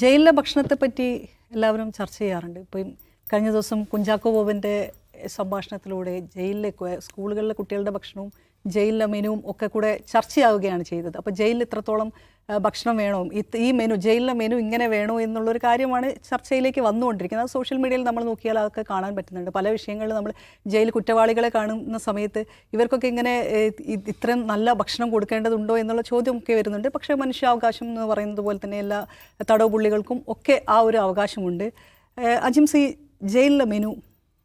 ജയിലിലെ ഭക്ഷണത്തെ പറ്റി എല്ലാവരും ചർച്ച ചെയ്യാറുണ്ട്. ഇപ്പം കഴിഞ്ഞ ദിവസം കുഞ്ചാക്കോ ബോബന്റെ സംഭാഷണത്തിലൂടെ ജയിലിലെ സ്കൂളുകളിലെ കുട്ടികളുടെ ഭക്ഷണവും ജയിലിലെ മെനുവും ഒക്കെ കൂടെ ചർച്ചയാവുകയാണ് ചെയ്തത്. അപ്പോൾ ജയിലിൽ ഇത്രത്തോളം ഭക്ഷണം വേണോ? ഈ മെനു ജയിലിലെ മെനു ഇങ്ങനെ വേണോ എന്നുള്ളൊരു കാര്യമാണ് ചർച്ചയിലേക്ക് വന്നുകൊണ്ടിരിക്കുന്നത്. അത് സോഷ്യൽ മീഡിയയിൽ നമ്മൾ നോക്കിയാൽ അതൊക്കെ കാണാൻ പറ്റുന്നുണ്ട്. പല വിഷയങ്ങളിൽ നമ്മൾ ജയിൽ കുറ്റവാളികളെ കാണുന്ന സമയത്ത് ഇവർക്കൊക്കെ ഇങ്ങനെ ഇത്രയും നല്ല ഭക്ഷണം കൊടുക്കേണ്ടതുണ്ടോ എന്നുള്ള ചോദ്യമൊക്കെ വരുന്നുണ്ട്. പക്ഷേ മനുഷ്യാവകാശം എന്ന് പറയുന്നത് പോലെ തന്നെ എല്ലാ തടവ് പുള്ളികൾക്കും ഒക്കെ ആ ഒരു അവകാശമുണ്ട്. അജിംസി ജയിലിലെ മെനു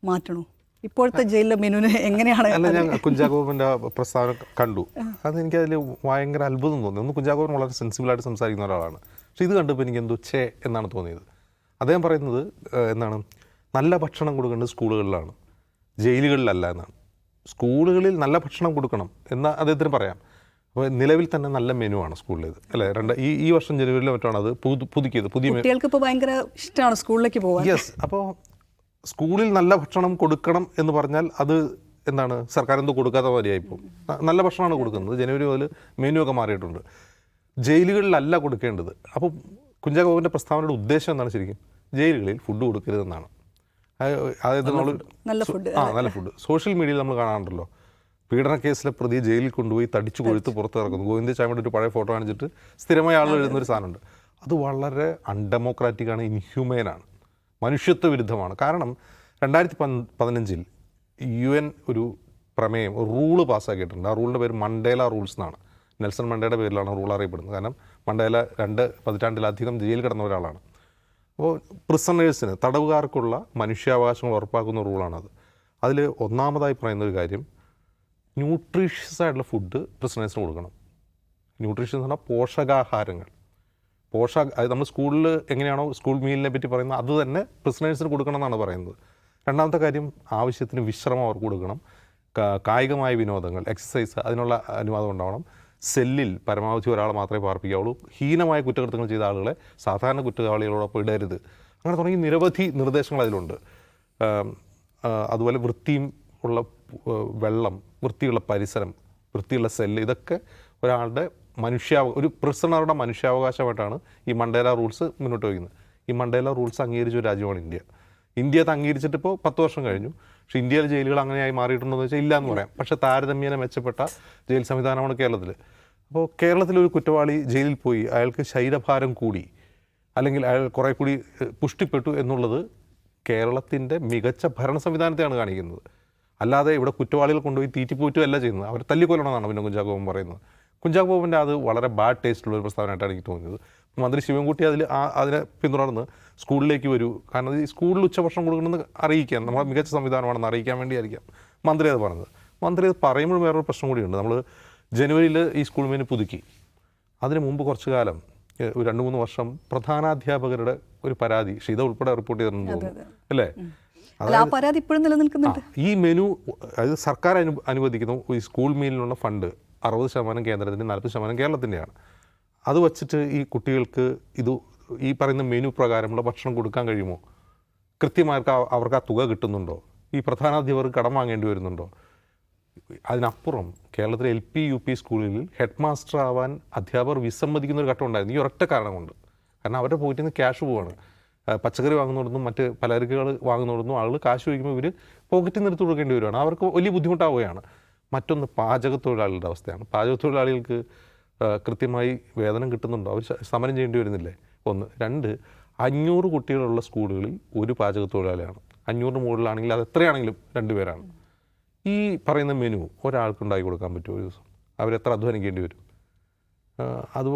മാറ്റണോ? ഇപ്പോഴത്തെ ജയിലിലെ മെനുവിന് എങ്ങനെയാണ് അല്ല ഞാൻ കുഞ്ചാക്കോബിന്റെ പ്രസ്താവന കണ്ടു. അത് എനിക്ക് അതിൽ ഭയങ്കര അത്ഭുതം തോന്നി. ഒന്ന് കുഞ്ചാക്കോബൻ വളരെ സെൻസിബിളായിട്ട് സംസാരിക്കുന്ന ഒരാളാണ്. പക്ഷെ ഇത് കണ്ടപ്പോൾ എനിക്ക് എന്തോ ഛേ എന്നാണ് തോന്നിയത്. അദ്ദേഹം പറയുന്നത് എന്താണ് നല്ല ഭക്ഷണം കൊടുക്കേണ്ടത് സ്കൂളുകളിലാണ്. ജയിലുകളിലല്ല എന്നാണ്. സ്കൂളുകളിൽ നല്ല ഭക്ഷണം കൊടുക്കണം എന്ന് അദ്ദേഹത്തിന് പറയാം. അപ്പോൾ നിലവിൽ തന്നെ നല്ല മെനു ആണ് സ്കൂളിലേത്. അല്ലേ? രണ്ട് ഈ ഈ വർഷം ജനുവരിയിലോ മറ്റാണ് അത് പുതു- പുതുക്കിയത്. പുതിയ കുട്ടികൾക്ക് ഇപ്പോൾ ഭയങ്കര ഇഷ്ടമാണ് സ്കൂളിലേക്ക് പോകാൻ യെസ് അപ്പോൾ സ്കൂളിൽ നല്ല ഭക്ഷണം കൊടുക്കണം എന്ന് പറഞ്ഞാൽ അത് എന്താണ് സർക്കാർ എന്തോ കൊടുക്കാത്ത മാതിരിയായിപ്പോൾ നല്ല ഭക്ഷണമാണ് കൊടുക്കുന്നത്. ജനുവരി മുതൽ മെനു ഒക്കെ മാറിയിട്ടുണ്ട്. ജയിലുകളിലല്ല കൊടുക്കേണ്ടത്. അപ്പോൾ കുഞ്ചാക്കോവിന്റെ പ്രസ്താവനയുടെ ഉദ്ദേശം എന്താണ് ശരിക്കും? ജയിലുകളിൽ ഫുഡ് കൊടുക്കരുതെന്നാണ്. അത് അതായത് നമ്മൾ ആ നല്ല ഫുഡ് സോഷ്യൽ മീഡിയയിൽ നമ്മൾ കാണാറുണ്ടല്ലോ. പീഡന കേസിലെ പ്രതി ജയിലിൽ കൊണ്ടുപോയി തടിച്ചു കൊഴുത്ത് പുറത്ത് ഇറക്കുന്നു. ഗോവിന്ദ ചാമിയുടെ ഒരു പഴയ ഫോട്ടോ കാണിച്ചിട്ട് സ്ഥിരമായി ആളുകൾ എഴുതുന്ന ഒരു സാധനമുണ്ട്. അത് വളരെ അൺഡെമോക്രാറ്റിക് ആണ് ഇൻഹ്യൂമൻ ആണ്. മനുഷ്യത്വ വിരുദ്ധമാണ് കാരണം രണ്ടായിരത്തി പതിനഞ്ചിൽ യു എൻ ഒരു പ്രമേയം ഒരു റൂൾ പാസ്സാക്കിയിട്ടുണ്ട്. ആ റൂളിന്റെ പേര് മണ്ടേല റൂൾസ് എന്നാണ്. നെൽസൺ മണ്ടേയുടെ പേരിലാണ് റൂൾ അറിയപ്പെടുന്നത്. കാരണം മണ്ടേല രണ്ട് പതിറ്റാണ്ടിലധികം ജയിലിൽ കിടന്ന ഒരാളാണ്. അപ്പോൾ പ്രിസണേഴ്സിന് തടവുകാർക്കുള്ള മനുഷ്യാവകാശങ്ങൾ ഉറപ്പാക്കുന്ന റൂളാണത്. അതിൽ ഒന്നാമതായി പറയുന്ന ഒരു കാര്യം ന്യൂട്രീഷ്യസ് ആയിട്ടുള്ള ഫുഡ് പ്രിസണേഴ്സിന് കൊടുക്കണം. ന്യൂട്രീഷ്യസ് എന്ന് പറഞ്ഞാൽ പോഷകാഹാരങ്ങൾ. പോഷക അത് നമ്മൾ സ്കൂളിൽ എങ്ങനെയാണോ സ്കൂൾ മീലിനെ പറ്റി പറയുന്നത് അത് തന്നെ പ്രിസണേഴ്സിന് കൊടുക്കണം എന്നാണ് പറയുന്നത്. രണ്ടാമത്തെ കാര്യം ആവശ്യത്തിന് വിശ്രമം അവർക്ക് കൊടുക്കണം. കായികമായ വിനോദങ്ങൾ എക്സസൈസ് അതിനുള്ള അനുവാദം ഉണ്ടാവണം. സെല്ലിൽ പരമാവധി ഒരാളെ മാത്രമേ പാർപ്പിക്കാവുള്ളൂ. ഹീനമായ കുറ്റകൃത്യങ്ങൾ ചെയ്ത ആളുകളെ സാധാരണ കുറ്റവാളികളോടൊപ്പം ഇടരുത്. അങ്ങനെ തുടങ്ങി നിരവധി നിർദ്ദേശങ്ങൾ അതിലുണ്ട്. അതുപോലെ വൃത്തിയും ഉള്ള വെള്ളം വൃത്തിയുള്ള പരിസരം വൃത്തിയുള്ള സെല്ല് ഇതൊക്കെ ഒരാളുടെ മനുഷ്യാവ ഒരു പ്രിസണറുടെ മനുഷ്യാവകാശമായിട്ടാണ് ഈ മണ്ടേല റൂൾസ് മുന്നോട്ട് വയ്ക്കുന്നത്. ഈ മണ്ടേല റൂൾസ് അംഗീകരിച്ച ഒരു രാജ്യമാണ് ഇന്ത്യ. ഇന്ത്യ അത് അംഗീകരിച്ചിട്ട് ഇപ്പോൾ പത്ത് വർഷം കഴിഞ്ഞു. പക്ഷേ ഇന്ത്യയിലെ ജയിലുകൾ അങ്ങനെയായി മാറിയിട്ടുണ്ടോ എന്ന് വെച്ചാൽ ഇല്ല എന്ന് പറയാം. പക്ഷേ താരതമ്യേന മെച്ചപ്പെട്ട ജയിൽ സംവിധാനമാണ് കേരളത്തിൽ അപ്പോൾ കേരളത്തിലൊരു കുറ്റവാളി ജയിലിൽ പോയി അയാൾക്ക് ശരീരഭാരം കൂടി അല്ലെങ്കിൽ അയാൾ കുറേ കൂടി പുഷ്ടിപ്പെട്ടു എന്നുള്ളത് കേരളത്തിന്റെ മികച്ച ഭരണ സംവിധാനത്തെയാണ് കാണിക്കുന്നത്. അല്ലാതെ ഇവിടെ കുറ്റവാളികൾ കൊണ്ടുപോയി തീറ്റിപ്പോറ്റുമല്ല ചെയ്യുന്നത്. അവർ തല്ലിക്കൊല്ലണമെന്നാണ് പിന്നെ കുഞ്ചാക്കോ ബോബൻ പറയുന്നത്. കുഞ്ചാക്കോ ബോബന്റെ അത് വളരെ ബാഡ് ടേസ്റ്റുള്ള ഒരു പ്രസ്താവനയായിട്ടാണ് എനിക്ക് തോന്നിയത്. മന്ത്രി ശിവൻകുട്ടി അതിൽ ആ- അതിനെ പിന്തുടർന്ന് സ്കൂളിലേക്ക് വരൂ. കാരണം ഈ സ്കൂളിൽ ഉച്ചഭക്ഷണം കൊടുക്കണമെന്ന് അറിയിക്കാൻ നമ്മുടെ മികച്ച സംവിധാനമാണെന്ന് അറിയിക്കാൻ വേണ്ടിയായിരിക്കാം മന്ത്രി അത് പറഞ്ഞത്. മന്ത്രി അത് പറയുമ്പോൾ വേറൊരു പ്രശ്നം കൂടിയുണ്ട്. നമ്മൾ ജനുവരിയിൽ ഈ സ്കൂൾ മെനു പുതുക്കി. അതിന് മുമ്പ് കുറച്ചു കാലം ഒരു രണ്ട് മൂന്ന് വർഷം പ്രധാനാധ്യാപകരുടെ ഒരു പരാതി ഷീത ഉൾപ്പെടെ റിപ്പോർട്ട് ചെയ്തിട്ടുണ്ട് തോന്നുന്നു. അല്ലേ? പരാതി ഇപ്പോഴും നിലനിൽക്കുന്നുണ്ട്. ഈ മെനു അതായത് സർക്കാർ അനു അനുവദിക്കുന്ന ഈ സ്കൂൾ മീലിനുള്ള ഫണ്ട്. അറുപത് ശതമാനം കേന്ദ്രത്തിന്റെ നാൽപ്പത് ശതമാനം കേരളത്തിന്റെയാണ്. അത് വച്ചിട്ട് ഈ കുട്ടികൾക്ക് ഇത് ഈ പറയുന്ന മെനു പ്രകാരമുള്ള ഭക്ഷണം കൊടുക്കാൻ കഴിയുമോ? കൃത്യമായിട്ട് അവർക്ക് ആ തുക കിട്ടുന്നുണ്ടോ? ഈ പ്രധാനാധ്യാപകർക്ക് കടം വാങ്ങേണ്ടി വരുന്നുണ്ടോ? അതിനപ്പുറം കേരളത്തിലെ എൽ പി യു പി സ്കൂളിൽ ഹെഡ് മാസ്റ്റർ ആവാൻ അധ്യാപകർ വിസമ്മതിക്കുന്ന ഒരു ഘട്ടം ഉണ്ടായിരുന്നു. ഈ ഒരൊറ്റ കാരണം കൊണ്ട് കാരണം അവരുടെ പോയിട്ട് നിന്ന് ക്യാഷ് പോവാണ്. പച്ചക്കറി വാങ്ങുന്നിടത്തും മറ്റ് പലചരക്കുകൾ വാങ്ങുന്നിടത്തും ആളുകൾ കാശ് ചോദിക്കുമ്പോൾ ഇവർ പോക്കറ്റിൽ നിന്ന് എടുത്ത് കൊടുക്കേണ്ടി വരുവാണ്. അവർക്ക് വലിയ ബുദ്ധിമുട്ടാവുകയാണ്. മറ്റൊന്ന് പാചക തൊഴിലാളികളുടെ അവസ്ഥയാണ്. പാചക തൊഴിലാളികൾക്ക് ആ, കൃത്യമായി വേതനം കിട്ടുന്നുണ്ടോ? അവർ സമരം ചെയ്യേണ്ടി വരുന്നില്ലേ? ഒന്ന്. രണ്ട് അഞ്ഞൂറ് കുട്ടികളുള്ള സ്കൂളുകളിൽ ഒരു പാചക തൊഴിലാളിയാണ് അഞ്ഞൂറിന് മുകളിലാണെങ്കിൽ അത് എത്രയാണെങ്കിലും രണ്ടുപേരാണ് ഈ പറയുന്ന മെനു ഒരാൾക്ക് ഉണ്ടാക്കി കൊടുക്കാൻ പറ്റുമോ ഒരു ദിവസം? അവരെത്ര അധ്വാനിക്കേണ്ടി വരും? അത്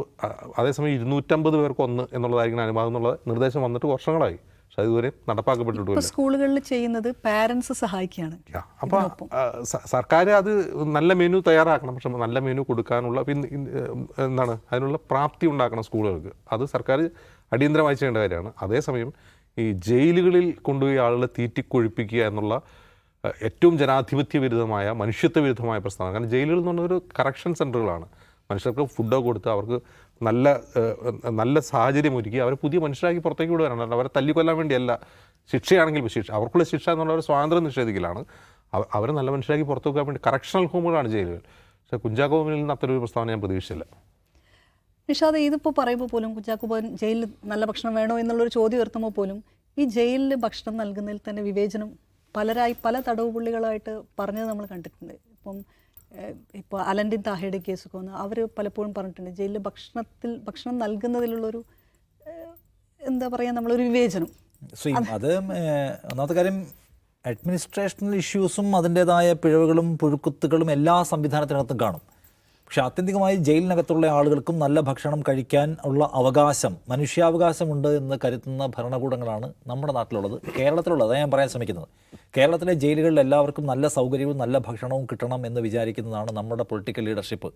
അതേസമയം ഇരുന്നൂറ്റമ്പത് പേർക്ക് ഒന്ന് എന്നുള്ളതായിരിക്കണം അനുവാദം എന്നുള്ള നിർദ്ദേശം വന്നിട്ട് വർഷങ്ങളായി. പക്ഷെ അതുവരെ നടപ്പാക്കപ്പെട്ടിട്ടു നടപ്പാക്കപ്പെട്ടിട്ടില്ല സ്കൂളുകളിൽ ചെയ്യുന്നത് പാരൻസ് സഹായിക്കുകയാണ് അപ്പോൾ സർക്കാർ അത് നല്ല മെനു തയ്യാറാക്കണം. പക്ഷെ നല്ല മെനു കൊടുക്കാനുള്ള പിന്നെ എന്താണ് അതിനുള്ള പ്രാപ്തി ഉണ്ടാക്കണം സ്കൂളുകൾക്ക്. അത് സർക്കാർ അടിയന്തരമായി ചെയ്യേണ്ട കാര്യമാണ്. അതേസമയം ഈ ജയിലുകളിൽ കൊണ്ടുപോയി ആളുകളെ തീറ്റിക്കൊഴിപ്പിക്കുക എന്നുള്ള ഏറ്റവും ജനാധിപത്യ വിരുദ്ധമായ മനുഷ്യത്വ വിരുദ്ധമായ പ്രസ്ഥാനം. കാരണം ജയിലുകൾ എന്ന് പറഞ്ഞൊരു കറക്ഷൻ സെന്ററുകളാണ് മനുഷ്യർക്ക് ഫുഡൊക്കെ കൊടുത്ത് അവർക്ക് നല്ല നല്ല സാഹചര്യം ഒരുക്കി അവരെ പുതിയ മനുഷ്യരാക്കി പുറത്തേക്ക് വിടുവാനാണ്. അവരെ തല്ലിക്കൊല്ലാൻ വേണ്ടിയല്ല. ശിക്ഷയാണെങ്കിൽ ശിക്ഷ അവർക്കുള്ള ശിക്ഷ എന്നുള്ള ഒരു സ്വാതന്ത്ര്യം നിഷേധിക്കലാണ്. അവ- അവരെ നല്ല മനുഷ്യരാക്കി പുറത്തു വെക്കാൻ വേണ്ടി കറക്ഷണൽ ഹോമുകളാണ് ജയിലുകൾ. പക്ഷേ കുഞ്ചാക്കോമിൽ നിന്ന് അത്തരം ഒരു പ്രസ്താവന ഞാൻ പ്രതീക്ഷിച്ചില്ല. നിഷാദ് ഇതിപ്പോൾ പറയുമ്പോൾ പോലും കുഞ്ചാക്കോ ബോബൻ ജയിലിൽ നല്ല ഭക്ഷണം വേണോ എന്നുള്ളൊരു ചോദ്യം ഉയർത്തുമ്പോൾ പോലും ഈ ജയിലിൽ ഭക്ഷണം നൽകുന്നതിൽ തന്നെ വിവേചനം പലരായി പല തടവ് പുള്ളികളായിട്ട് പറഞ്ഞത് നമ്മൾ കണ്ടിട്ടുണ്ട്. ഇപ്പം ഇപ്പോൾ അലൻഡിൻ താഹയുടെ കേസ് വന്ന് അവർ പലപ്പോഴും പറഞ്ഞിട്ടുണ്ട് ജയിലിൽ ഭക്ഷണത്തിൽ ഭക്ഷണം നൽകുന്നതിലുള്ളൊരു എന്താ പറയുക നമ്മളൊരു വിവേചനം. അത് ഒന്നാമത്തെ കാര്യം അഡ്മിനിസ്ട്രേഷണൽ ഇഷ്യൂസും അതിന്റെതായ പിഴവുകളും പുഴുക്കുത്തുകളും എല്ലാ സംവിധാനത്തിനകത്തും കാണും. പക്ഷെ ആത്യന്തികമായി ജയിലിനകത്തുള്ള ആളുകൾക്കും നല്ല ഭക്ഷണം കഴിക്കാൻ ഉള്ള അവകാശം മനുഷ്യാവകാശമുണ്ട് എന്ന് കരുതുന്ന ഭരണകൂടങ്ങളാണ് നമ്മുടെ നാട്ടിലുള്ളത് കേരളത്തിലുള്ളത്. അതാണ് ഞാൻ പറയാൻ ശ്രമിക്കുന്നത്. കേരളത്തിലെ ജയിലുകളിൽ എല്ലാവർക്കും നല്ല സൗകര്യവും നല്ല ഭക്ഷണവും കിട്ടണം എന്ന് വിചാരിക്കുന്നതാണ് നമ്മുടെ പൊളിറ്റിക്കൽ ലീഡർഷിപ്പ്.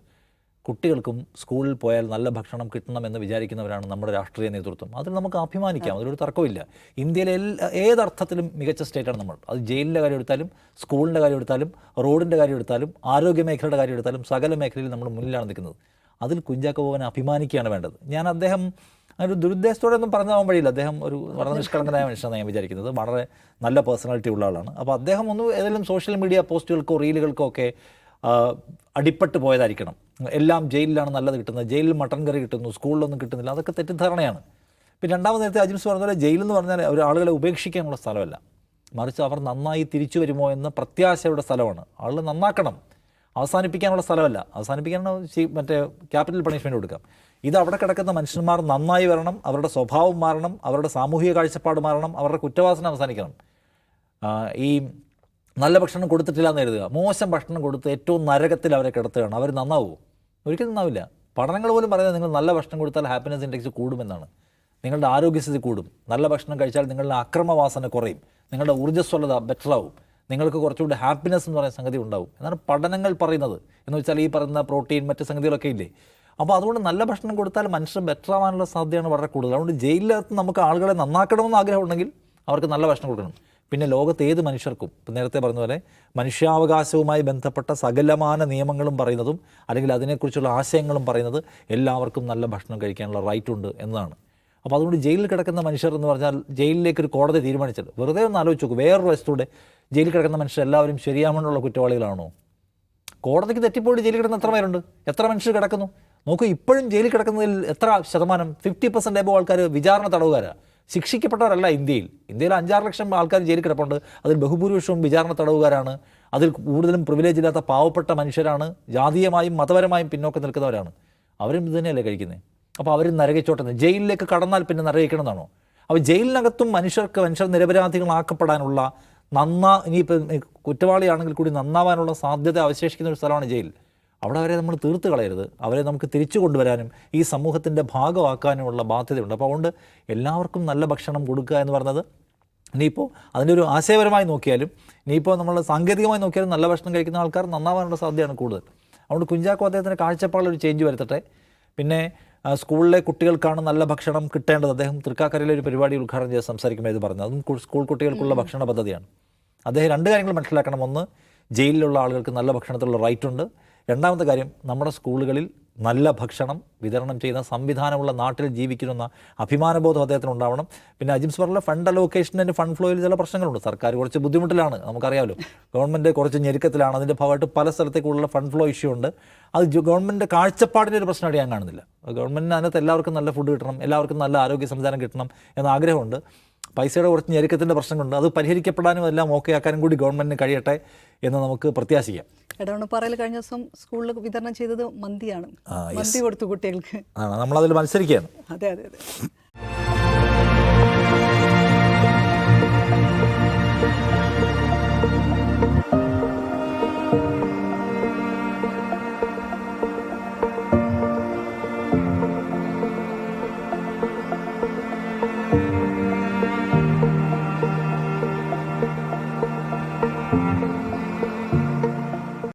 കുട്ടികൾക്കും സ്കൂളിൽ പോയാൽ നല്ല ഭക്ഷണം കിട്ടണമെന്ന് വിചാരിക്കുന്നവരാണ് നമ്മുടെ രാഷ്ട്രീയ നേതൃത്വം. അതിൽ നമുക്ക് അഭിമാനിക്കാം. അതിലൊരു തർക്കമില്ല ഇന്ത്യയിലെ എല്ലാ ഏതർത്ഥത്തിലും മികച്ച സ്റ്റേറ്റാണ് നമ്മൾ. അത് ജയിലിന്റെ കാര്യം എടുത്താലും സ്കൂളിന്റെ കാര്യം എടുത്താലും റോഡിന്റെ കാര്യം എടുത്താലും ആരോഗ്യ മേഖലയുടെ കാര്യം എടുത്താലും സകല മേഖലയിൽ നമ്മൾ മുന്നിലാണ് നിൽക്കുന്നത്. അതിൽ കുഞ്ചാക്കോ ബോബനെ അഭിമാനിക്കുകയാണ് വേണ്ടത്. ഞാൻ അദ്ദേഹം ഒരു ദുരുദ്ദേശത്തോടെ ഒന്നും പറഞ്ഞാവാൻ വഴിയില്ല. അദ്ദേഹം ഒരു വളരെ നിഷ്കളങ്കനായ മനുഷ്യനാണ് ഞാൻ വിചാരിക്കുന്നത്. വളരെ നല്ല പേഴ്സണാലിറ്റി ഉള്ള ആളാണ്. അപ്പോൾ അദ്ദേഹം ഒന്ന് ഏതെങ്കിലും സോഷ്യൽ മീഡിയ പോസ്റ്റുകൾക്കോ റീലുകൾക്കോ ഒക്കെ അടിപ്പെട്ട് പോയതായിരിക്കണം. എല്ലാം ജയിലിലാണ് നല്ലത് കിട്ടുന്നത്. ജയിലിൽ മട്ടൻ കറി കിട്ടുന്നു സ്കൂളിലൊന്നും കിട്ടുന്നില്ല. അതൊക്കെ തെറ്റിദ്ധാരണയാണ്. പിന്നെ രണ്ടാമത് നേരത്തെ അജിംസ് പറഞ്ഞ പോലെ ജയിലെന്ന് പറഞ്ഞാൽ ഒരു ആളുകളെ ഉപേക്ഷിക്കാനുള്ള സ്ഥലമല്ല. മറിച്ച് അവർ നന്നായി തിരിച്ചു വരുമോ എന്ന പ്രത്യാശയുടെ സ്ഥലമാണ്. ആളുകൾ നന്നാക്കണം. അവസാനിപ്പിക്കാനുള്ള സ്ഥലമല്ല. അവസാനിപ്പിക്കാൻ മറ്റേ ക്യാപിറ്റൽ പണിഷ്മെന്റ് കൊടുക്കാം. ഇത് അവിടെ കിടക്കുന്ന മനുഷ്യന്മാർ നന്നായി വരണം അവരുടെ സ്വഭാവം മാറണം അവരുടെ സാമൂഹിക കാഴ്ചപ്പാട് മാറണം അവരുടെ കുറ്റവാസന അവസാനിക്കണം. ഈ നല്ല ഭക്ഷണം കൊടുത്തിട്ടില്ല എന്ന് കരുതുക. മോശം ഭക്ഷണം കൊടുത്ത് ഏറ്റവും നരകത്തിൽ അവരെ കിടത്തുകയാണ്. അവർ നന്നാവുമോ ഒരിക്കലും നന്നാവില്ല. പഠനങ്ങൾ പോലും പറയുന്നത് നിങ്ങൾ നല്ല ഭക്ഷണം കൊടുത്താൽ ഹാപ്പിനെസ് ഇൻഡെക്സ് കൂടുമെന്നാണ്. നിങ്ങളുടെ ആരോഗ്യസ്ഥിതി കൂടും. നല്ല ഭക്ഷണം കഴിച്ചാൽ നിങ്ങളുടെ അക്രമവാസന കുറയും. നിങ്ങളുടെ ഊർജസ്വലത ബെറ്റർ ആവും. നിങ്ങൾക്ക് കുറച്ചുകൂടി ഹാപ്പിനെസ് എന്ന് പറയുന്ന സംഗതി ഉണ്ടാവും. എന്നാണ് പഠനങ്ങൾ പറയുന്നത്. എന്ന് വെച്ചാൽ ഈ പറയുന്ന പ്രോട്ടീൻ മറ്റ് സംഗതികളൊക്കെ ഇല്ലേ? അപ്പോൾ അതുകൊണ്ട് നല്ല ഭക്ഷണം കൊടുത്താൽ മനുഷ്യർ ബെറ്റർ ആവാനുള്ള സാധ്യതയാണ് വളരെ കൂടുതൽ. അതുകൊണ്ട് ജയിലിനകത്ത് നമുക്ക് ആളുകളെ നന്നാക്കണമെന്ന് ആഗ്രഹമുണ്ടെങ്കിൽ അവർക്ക് നല്ല ഭക്ഷണം കൊടുക്കണം. പിന്നെ ലോകത്ത് ഏത് മനുഷ്യർക്കും ഇപ്പം നേരത്തെ പറഞ്ഞ പോലെ മനുഷ്യാവകാശവുമായി ബന്ധപ്പെട്ട സകലമാന നിയമങ്ങളും പറയുന്നതും അല്ലെങ്കിൽ അതിനെക്കുറിച്ചുള്ള ആശയങ്ങളും പറയുന്നത് എല്ലാവർക്കും നല്ല ഭക്ഷണം കഴിക്കാനുള്ള റൈറ്റ് ഉണ്ട് എന്നതാണ്. അപ്പോൾ അതുകൊണ്ട് ജയിലിൽ കിടക്കുന്ന മനുഷ്യർ എന്ന് പറഞ്ഞാൽ ജയിലിലേക്ക് ഒരു കോടതി തീരുമാനിച്ചത്. വെറുതെ ഒന്ന് ആലോചിച്ച് നോക്കും വേറൊരു വശത്തൂടെ ജയിലിൽ കിടക്കുന്ന മനുഷ്യർ എല്ലാവരും ശരിയാമെന്നുള്ള കുറ്റവാളികളാണോ? കോടതിക്ക് തെറ്റിപ്പോയിട്ട് ജയിലിൽ കിടക്കുന്ന എത്ര പേരുണ്ട്? എത്ര മനുഷ്യർ കിടക്കുന്നു? നോക്കൂ ഇപ്പോഴും ജയിലിൽ കിടക്കുന്നതിൽ എത്ര ശതമാനം? ഫിഫ്റ്റി പെർസെന്റ് എബോ ആൾക്കാർ വിചാരണ തടവുകാരാണ് ശിക്ഷിക്കപ്പെട്ടവരല്ല ഇന്ത്യയിൽ. ഇന്ത്യയിൽ അഞ്ചാറ് ലക്ഷം ആൾക്കാർ ജയിലിൽ കിടപ്പുണ്ട്. അതിൽ ബഹുഭൂരിപക്ഷവും വിചാരണ തടവുകാരാണ്. അതിൽ കൂടുതലും പ്രിവിലേജ് ഇല്ലാത്ത പാവപ്പെട്ട മനുഷ്യരാണ്. ജാതീയമായും മതപരമായും പിന്നോക്കം നിൽക്കുന്നവരാണ്. അവരും ഇത് തന്നെയല്ലേ കഴിക്കുന്നത് അപ്പോൾ അവർ നരകിച്ചോട്ടെ ജയിലിലേക്ക് കടന്നാൽ പിന്നെ നരകിക്കണം എന്നാണോ അപ്പോൾ ജയിലിനകത്തും മനുഷ്യർക്ക് മനുഷ്യർ നിരപരാധികളാക്കപ്പെടാനുള്ള നന്നാ ഇനിയിപ്പോൾ കുറ്റവാളിയാണെങ്കിൽ കൂടി നന്നാവാനുള്ള സാധ്യത അവശേഷിക്കുന്ന ഒരു സ്ഥലമാണ് ജയിൽ. അവിടെ അവരെ നമ്മൾ തീർത്ത് കളയരുത്. അവരെ നമുക്ക് തിരിച്ചു കൊണ്ടുവരാനും ഈ സമൂഹത്തിന്റെ ഭാഗമാക്കാനുമുള്ള ബാധ്യതയുണ്ട്. അപ്പോൾ അതുകൊണ്ട് എല്ലാവർക്കും നല്ല ഭക്ഷണം കൊടുക്കുക എന്ന് പറഞ്ഞത് ഇനിയിപ്പോൾ അതിന്റെ ഒരു ആശയപരമായി നോക്കിയാലും ഇനിയിപ്പോൾ നമ്മൾ സാങ്കേതികമായി നോക്കിയാലും നല്ല ഭക്ഷണം കഴിക്കുന്ന ആൾക്കാർ നന്നാവാനുള്ള സാധ്യതയാണ് കൂടുതൽ. അതുകൊണ്ട് കുഞ്ചാക്കോ അദ്ദേഹത്തിന്റെ കാഴ്ചപ്പാടിൽ ഒരു ചേഞ്ച് വരുത്തട്ടെ. പിന്നെ സ്കൂളിലെ കുട്ടികൾക്കാണ് നല്ല ഭക്ഷണം കിട്ടേണ്ടത്. അദ്ദേഹം തൃക്കാക്കരയിലെ ഒരു പരിപാടി ഉദ്ഘാടനം ചെയ്ത് സംസാരിക്കുമ്പോൾ ഇത് പറഞ്ഞു അതും സ്കൂൾ കുട്ടികൾക്കുള്ള ഭക്ഷണ പദ്ധതിയാണ്. അദ്ദേഹം രണ്ട് കാര്യങ്ങൾ മനസ്സിലാക്കണം. ഒന്ന് ജയിലിലുള്ള ആളുകൾക്ക് നല്ല ഭക്ഷണത്തിലുള്ള റൈറ്റ് ഉണ്ട്. രണ്ടാമത്തെ കാര്യം നമ്മുടെ സ്കൂളുകളിൽ നല്ല ഭക്ഷണം വിതരണം ചെയ്യുന്ന സംവിധാനമുള്ള നാട്ടിൽ ജീവിക്കുന്ന അഭിമാനബോധം അദ്ദേഹത്തിന് ഉണ്ടാവണം. പിന്നെ അജിംസ് പറഞ്ഞ ഫണ്ട് അലോക്കേഷന്റെ ഫണ്ട് ഫ്ലോയിൽ ചില പ്രശ്നങ്ങളുണ്ട്. സർക്കാർ കുറച്ച് ബുദ്ധിമുട്ടിലാണ് നമുക്കറിയാമല്ലോ. ഗവൺമെന്റ് കുറച്ച് ഞെരുക്കത്തിലാണ്. അതിന്റെ ഭാഗമായിട്ട് പല സ്ഥലത്തേക്കുള്ള ഫണ്ട് ഫ്ലോ ഇഷ്യൂ ഉണ്ട്. അത് ഗവൺമെന്റ് കാഴ്ചപ്പാടിന്റെ ഒരു പ്രശ്നമായിട്ട് ഞാൻ കാണുന്നില്ല. ഗവൺമെന്റിന് അതിനകത്ത് എല്ലാവർക്കും നല്ല ഫുഡ് കിട്ടണം എല്ലാവർക്കും നല്ല ആരോഗ്യ സംവിധാനം കിട്ടണം എന്ന ആഗ്രഹമുണ്ട്. പൈസയുടെ കുറച്ച് ഞെരുക്കത്തിന്റെ പ്രശ്നങ്ങളുണ്ട്. അത് പരിഹരിക്കപ്പെടാനും എല്ലാം ഓക്കെ ആക്കാനും കൂടി ഗവൺമെന്റിന് കഴിയട്ടെ എന്ന് നമുക്ക് പ്രത്യാശിക്കാം എടവണ്ണപ്പാറയിൽ കഴിഞ്ഞ ദിവസം സ്കൂളിൽ വിതരണം ചെയ്തത് മന്തിയാണ്. മന്തി കൊടുത്തു കുട്ടികൾക്ക്. ആണ്. നമ്മളതിൽ മത്സരിക്കുകയാണ്. അതെ അതെ അതെ.